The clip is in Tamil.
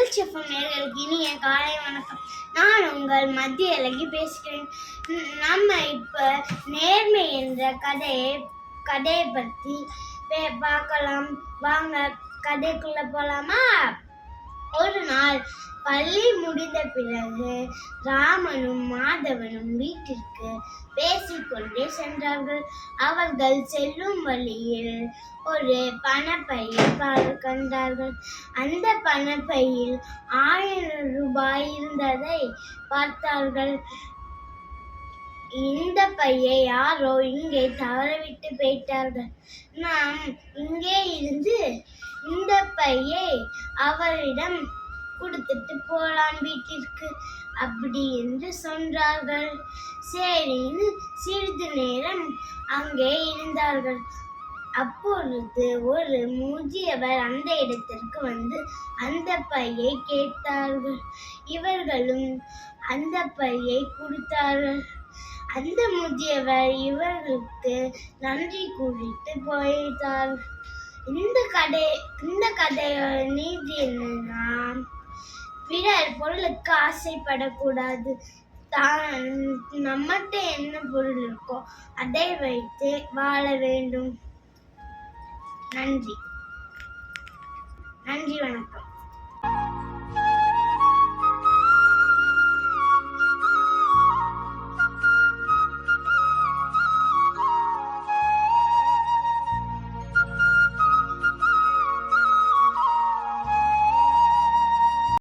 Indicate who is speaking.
Speaker 1: தமிழ் செஃபம் நேர்களுக்கு இனிய காலை வணக்கம். நான் உங்கள் மத்திய அழகி பேசுகிறேன். நம்ம இப்போ நேர்மை என்ற கதையை கதையை பத்தி பே- பார்க்கலாம். வாங்க கதைக்குள்ள போகலாமா ஒரு நாள் பள்ளி முடிந்த பிறகு ராமனும் ஆண்டவனும் வீட்டிற்கு பேசிக்கொண்டே சென்றார்கள். அவர்கள் செல்லும் வழியில் ஒரு பணப்பையை கண்டார்கள். அந்த பணப்பையில் ஆயிரம் ரூபாய் இருந்ததை பார்த்தார்கள். இந்த பையை யாரோ இங்கே தவறவிட்டு போயிட்டார்கள். நாம் இங்கே இருந்து இந்த பையை அவரிடம் கொடுத்துட்டு போலாம் வீட்டிற்கு. அப்படி என்று சொன்னார்கள். சரின்னு சிறிது நேரம் அங்கே இருந்தார்கள். அப்பொழுது ஒரு முதியவர் அந்த இடத்திற்கு வந்து அந்த பையை கேட்டார்கள். இவர்களும் அந்த பையை கொடுத்தார்கள். அந்த முதியவர் இவர்களுக்கு நன்றி கூறிட்டு போயிட்டார். இந்த கதை இந்த கதையை பிறர் பொருளுக்கு ஆசைப்படக்கூடாது. தான் நம்மகிட்ட என்ன பொருள் இருக்கோ அதை வைத்து வாழ வேண்டும். நன்றி. நன்றி வணக்கம்.